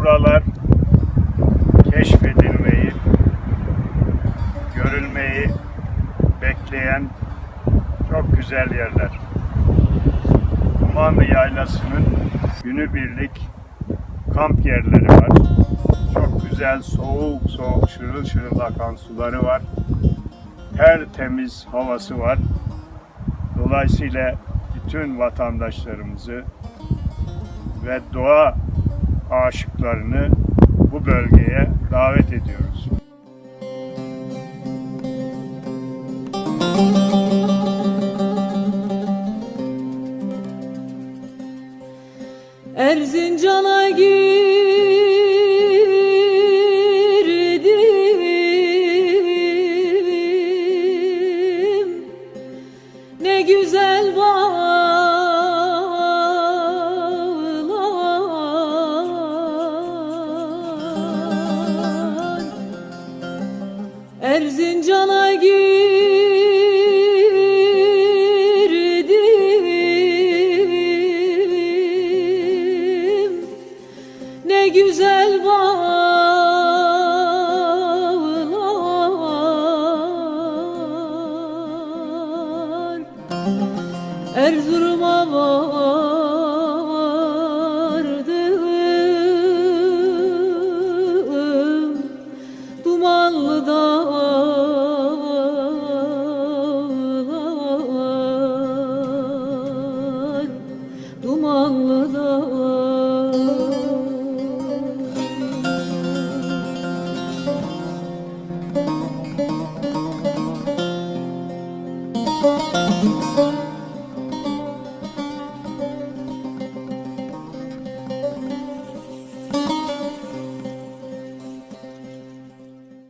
Buralar keşfedilmeyi, görülmeyi bekleyen çok güzel yerler. Kumandı Yaylası'nın günübirlik kamp yerleri var. Çok güzel soğuk soğuk şırıl şırıl akan suları var. Tertemiz havası var. Dolayısıyla bütün vatandaşlarımızı ve doğa aşıklarını bu bölgeye davet ediyoruz. Erzincan'a girdim Ne güzel bağlar Erzincan'a girdim. Ne güzel bağlar. Erzurum'a var dumanlı dağ Allı'da Müzik